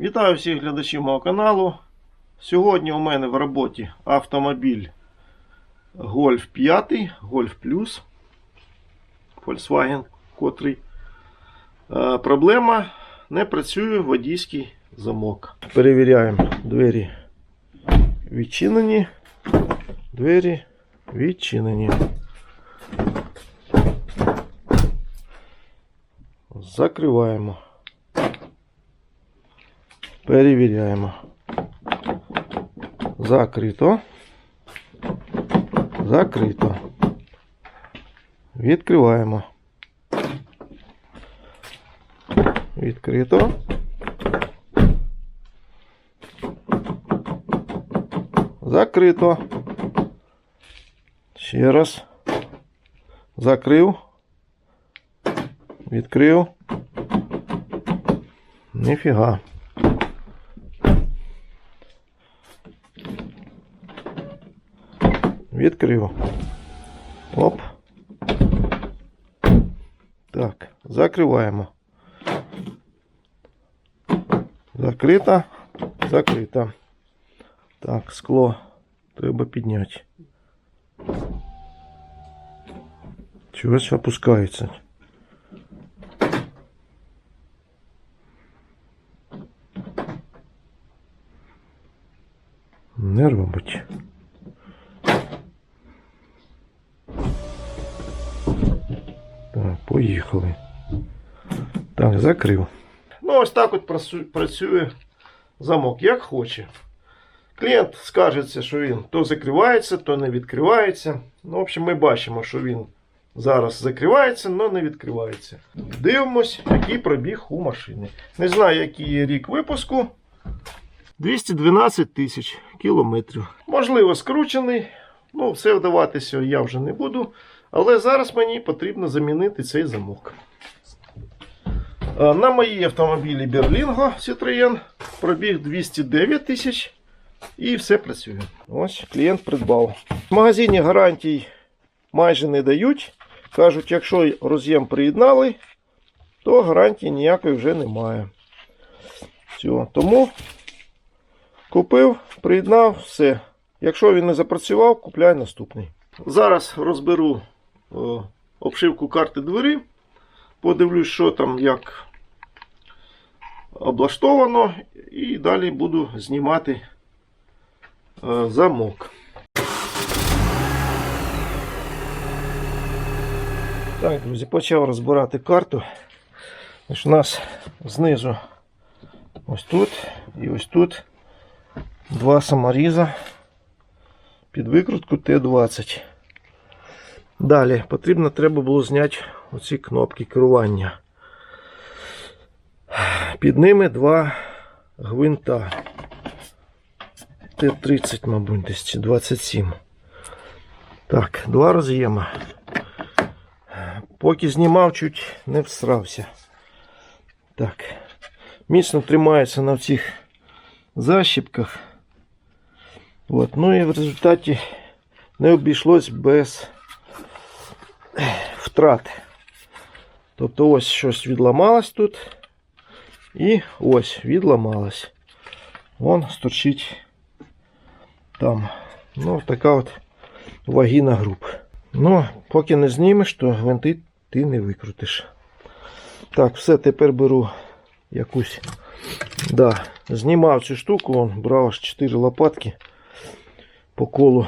Вітаю всіх глядачів мого каналу. Сьогодні у мене в роботі автомобіль Golf 5, Golf Plus, Volkswagen, котрий. Е, проблема не працює водійський замок. Перевіряємо двері відчинені. Двері відчинені. Закриваємо. Перевіряємо. Закрито. Закрито. Відкриваємо. Відкрито. Закрито. Ще раз. Закрив. Відкрив. Ніфіга. Відкрив. Оп. Так, закриваємо. Закрита. Закрита. Так, скло треба підняти. Чогось опускається. Не робить. Закрив. Ну, ось так от працює замок, як хоче. Клієнт скажеться, що він то закривається, то не відкривається. Ну, в общем, ми бачимо, що він зараз закривається, але не відкривається. Дивимось, який пробіг у машини. Не знаю, який є рік випуску. 212 тисяч кілометрів. Можливо, скручений. Ну, все вдаватися я вже не буду. Але зараз мені потрібно замінити цей замок. Е, На моїй автомобілі Берлінго Citroën пробіг 209 тисяч і все працює. Ось клієнт придбав. В магазині гарантій майже не дають. Кажуть, якщо роз'єм приєднали, то гарантії ніякої вже немає. Все. Тому купив, приєднав, все. Якщо він не запрацював, купляй наступний. Зараз розберу о, обшивку карти двері. Подивлюсь, що там як облаштовано, і далі буду знімати е, замок. Так, друзі, почав розбирати карту. Ось у нас знизу ось тут і ось тут два саморіза під викрутку Т-20. Далі потрібно треба було зняти оці кнопки керування. Під ними два гвинта. Т-30, мабуть, десь чи 27. Так, два роз'єма. Поки знімав, чуть не всрався. Так. Міцно тримається на цих защіпках. От. Ну і в результаті не обійшлось без втрат. Тобто ось щось відламалось тут. І ось відламалось. Вон сторчить там. Ну, така от вагіна груп. Ну, поки не знімеш, то гвинти ти не викрутиш. Так, все, тепер беру якусь. Да, знімав цю штуку, вон, брав аж 4 лопатки по колу.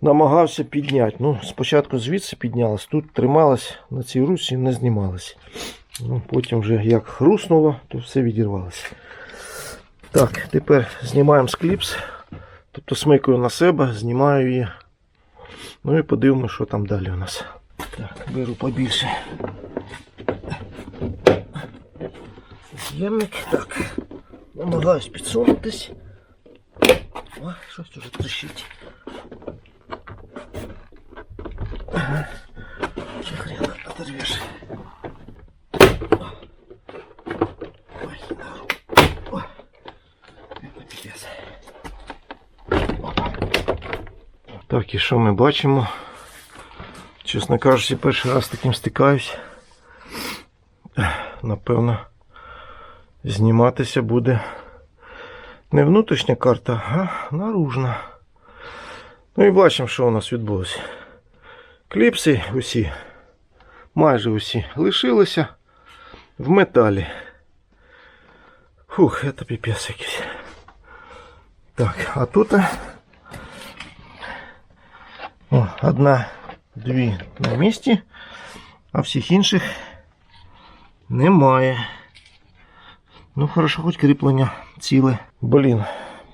Намагався підняти. Ну, спочатку звідси піднялась, тут трималась на цій русі не знімалась. Ну, потім вже як хруснуло, то все відірвалося. Так, тепер знімаємо скліпс. Тобто смикаю на себе, знімаю її. Ну і подивимося, що там далі у нас. Так, беру побільше. З'ємник. Так. Намагаюсь підсунутись. О, щось уже трещить. Ага. Ще хрен оторвешь. Ой, нахуй. Ой. Пипец. Так, і що ми бачимо? Чесно кажучи, перший раз таким стикаюсь. Напевно, зніматися буде не внутрішня карта, а наружна. Ну і бачимо, що у нас відбулося. Кліпси усі, майже усі, лишилися в металі. Фух, це піпець якийсь. Так, а тут о, одна, дві на місці, а всіх інших немає. Ну, хорошо, хоч кріплення ціле. Блін,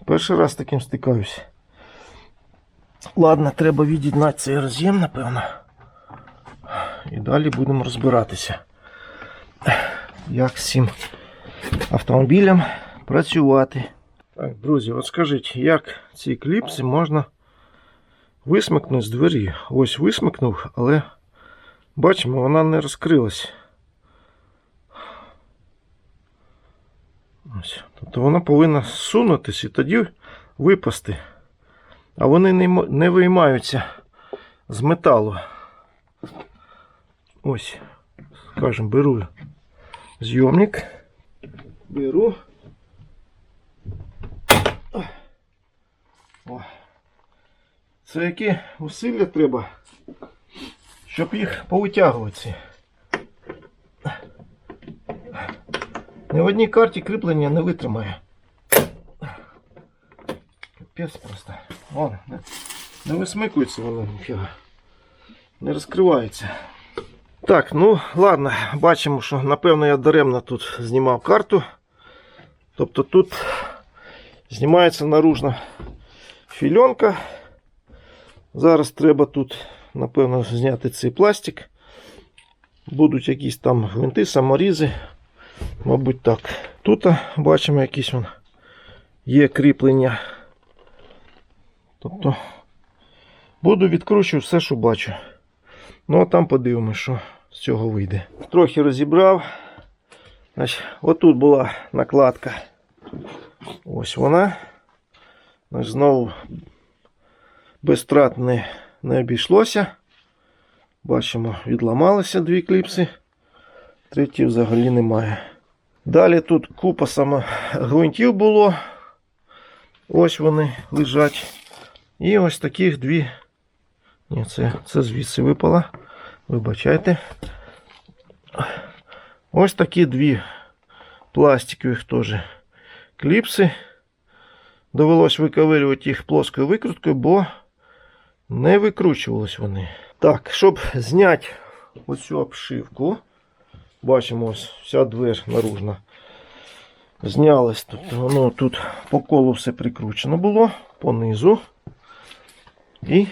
перший раз таким стикаюсь. Ладно, треба від'єднати цей роз'єм, напевно. І далі будемо розбиратися, як з цим автомобілем працювати. Так, друзі, от скажіть, як ці кліпси можна висмикнути з двері? Ось висмикнув, але бачимо, вона не розкрилась. Ось. Тобто вона повинна сунутись і тоді випасти. А вони не виймаються з металу. Ось, скажімо, беру зйомник. Беру. О. Це які усилля треба, щоб їх повитягувати. Ні в одній карті кріплення не витримає. Капець просто. Вон, не, не висмикується воно ніфіга. Не розкривається. Так, ну ладно, бачимо, що напевно я даремно тут знімав карту. Тобто тут знімається наружна фільонка. Зараз треба тут, напевно, зняти цей пластик. Будуть якісь там гвинти, саморізи. Мабуть, так. Тут бачимо якісь вон, є кріплення. Тобто буду відкручувати все, що бачу. Ну а там подивимося, що з цього вийде. Трохи розібрав. Значить, отут була накладка. Ось вона. Значить, знову без втрат не, не обійшлося. Бачимо, відламалися дві кліпси. Третій взагалі немає. Далі тут купа саме гвинтів було. Ось вони лежать. І ось таких дві. Ні, це, це звідси випало. Вибачайте. Ось такі дві пластикових теж кліпси. Довелось виковирювати їх плоскою викруткою, бо не викручувались вони. Так, щоб зняти оцю обшивку, бачимо, ось вся двер наружна. Знялась тут, воно тут по колу все прикручено було, понизу. І,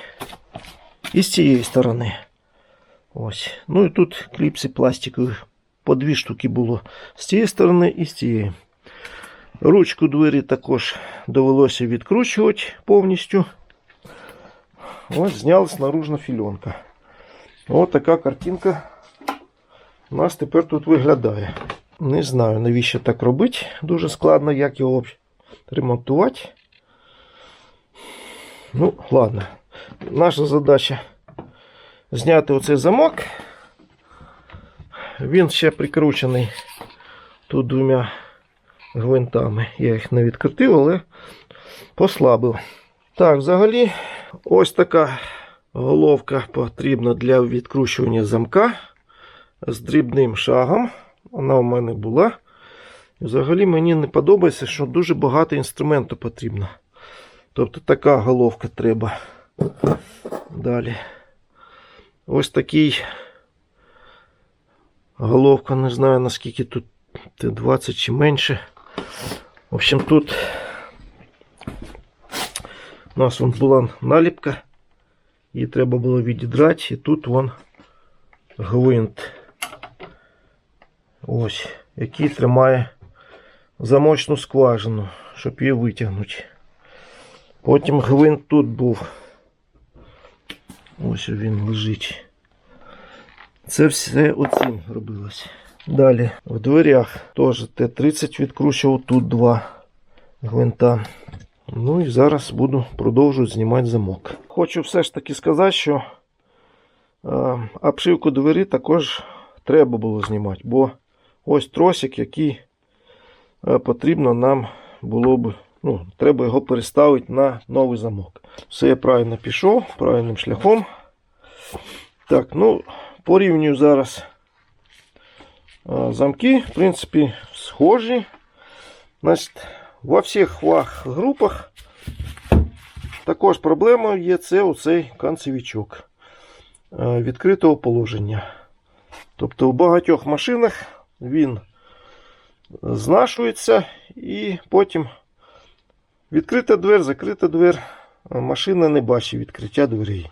і з цієї сторони. Ось. Ну і тут кліпси пластикові. По дві штуки було з цієї сторони і з цієї. Ручку двері також довелося відкручувати повністю. Ось знялась наружна фільонка. Ось така картинка у нас тепер тут виглядає. Не знаю, навіщо так робити. Дуже складно, як його ремонтувати. Ну, ладно. Наша задача зняти оцей замок. Він ще прикручений тут двома гвинтами. Я їх не відкрутив, але послабив. Так, взагалі, ось така головка потрібна для відкручування замка з дрібним шагом. Вона у мене була. Взагалі мені не подобається, що дуже багато інструменту потрібно. Тобто така головка треба. Далі. Ось такий головка, не знаю наскільки тут Т20 чи менше. В общем, тут у нас вон була наліпка. Її треба було відідрати. І тут вон гвинт. Ось, який тримає замочну скважину, щоб її витягнути. Потім гвинт тут був. Ось він лежить. Це все оцим робилось. Далі в дверях теж Т-30 відкручував тут два гвинта. Ну і зараз буду продовжувати знімати замок. Хочу все ж таки сказати, що е, обшивку двері також треба було знімати, бо ось тросик, який е, потрібно нам було б, ну, треба його переставити на новий замок. Все я правильно пішов, правильним шляхом. Так, ну, порівнюю зараз замки, в принципі, схожі. Значить, во всіх ваг групах також проблемою є це оцей канцевичок е, відкритого положення. Тобто у багатьох машинах він знашується і потім відкрита двер, закрита двер, машина не бачить відкриття дверей.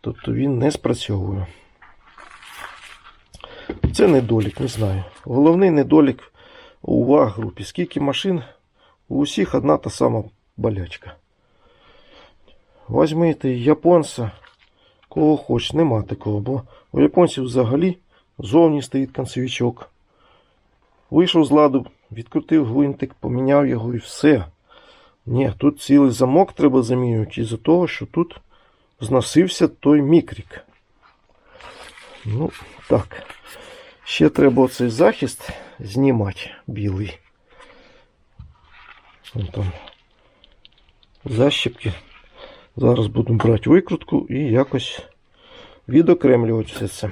Тобто він не спрацьовує. Це недолік, не знаю. Головний недолік у ваг групі. Скільки машин, у усіх одна та сама болячка. Возьмите японця, кого хоч, нема такого, бо у японців взагалі зовні стоїть концевичок. Вийшов з ладу, відкрутив гвинтик, поміняв його і все. Ні, тут цілий замок треба замінювати із-за того, що тут зносився той мікрік. Ну, так. Ще треба оцей захист знімати білий. Вон там защіпки. Зараз буду брати викрутку і якось відокремлювати все це.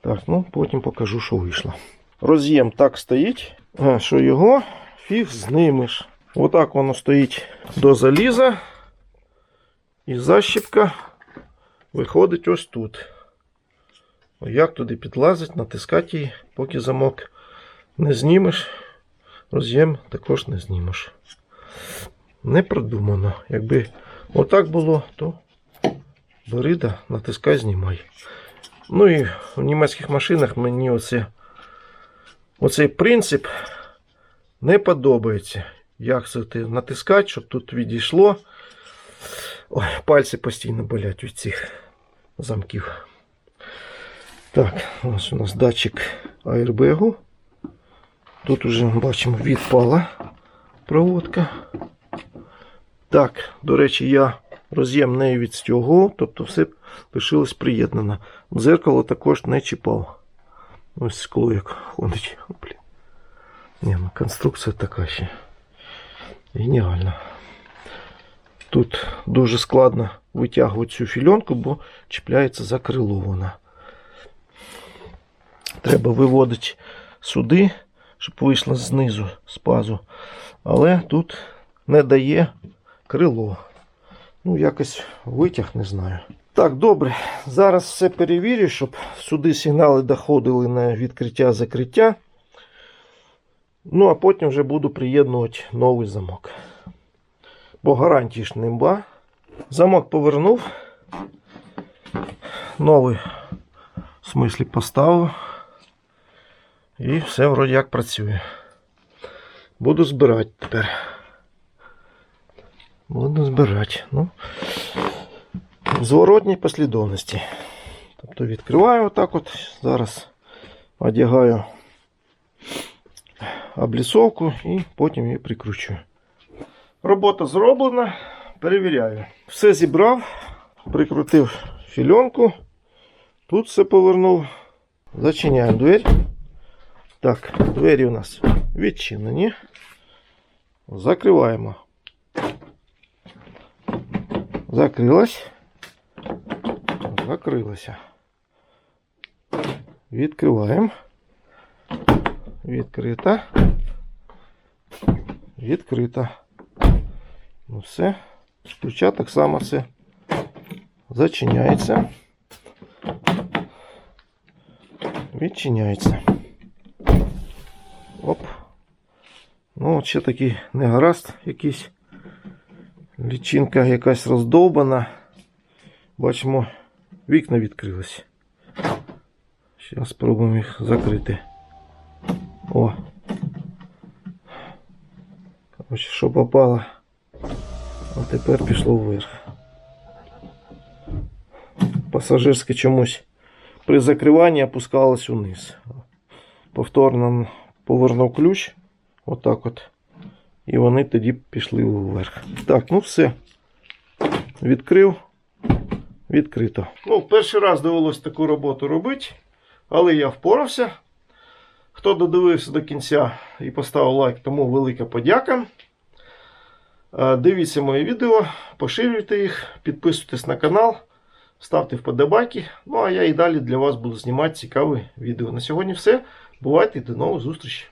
Так, ну потім покажу, що вийшло. Роз'єм так стоїть, що його фіг знимеш. Отак воно стоїть до заліза. І защіпка виходить ось тут. Як туди підлазить, натискати її, поки замок не знімеш, роз'єм також не знімеш. Не продумано. Якби отак було, то бери да, натискай, знімай. Ну і в німецьких машинах мені оце, оцей принцип не подобається. Як це ти натискати, щоб тут відійшло. Ой, пальці постійно болять від цих замків. Так, ось у нас датчик аербегу. Тут уже бачимо відпала проводка. Так, до речі, я роз'єм не відстягував, тобто все лишилось приєднано. Дзеркало також не чіпав. Ось скло як ходить. Блін. Ні, ну конструкція така ще. Геніальна. Тут дуже складно витягувати цю фільонку, бо чіпляється за крило вона. Треба виводити сюди, щоб вийшло знизу з пазу. Але тут не дає крило. Ну, якось витяг, не знаю. Так, добре. Зараз все перевірю, щоб сюди сигнали доходили на відкриття-закриття. Ну, а потім вже буду приєднувати новий замок. Бо гарантії ж немба. Замок повернув. Новий в смислі поставив. І все вроді як працює. Буду збирати тепер. Буду збирати. Ну, в зворотній послідовності. Тобто відкриваю отак от. Зараз одягаю облісовку і потім її прикручую. Робота зроблена. Перевіряю. Все зібрав, прикрутив фільонку. Тут все повернув. Зачиняємо двері. Так, двері у нас відчинені. Закриваємо. Закрилась. Закрилася. Відкриваємо. Відкрита. Відкрита. Ну все. З ключа так само все зачиняється. Відчиняється. Ну, от ще такий негаразд якийсь. Лічинка якась роздовбана. Бачимо, вікна відкрились. Зараз спробуємо їх закрити. О. Короче, що попало. А тепер пішло вверх. Пасажирське чомусь при закриванні опускалось униз. Повторно повернув ключ. Отак от. І вони тоді пішли вверх. Так, ну все. Відкрив. Відкрито. Ну, перший раз довелося таку роботу робити, але я впорався. Хто додивився до кінця і поставив лайк, тому велика подяка. Е, Дивіться мої відео, поширюйте їх, підписуйтесь на канал, ставте вподобайки. Ну а я і далі для вас буду знімати цікаві відео. На сьогодні все. Бувайте і до нових зустрічей.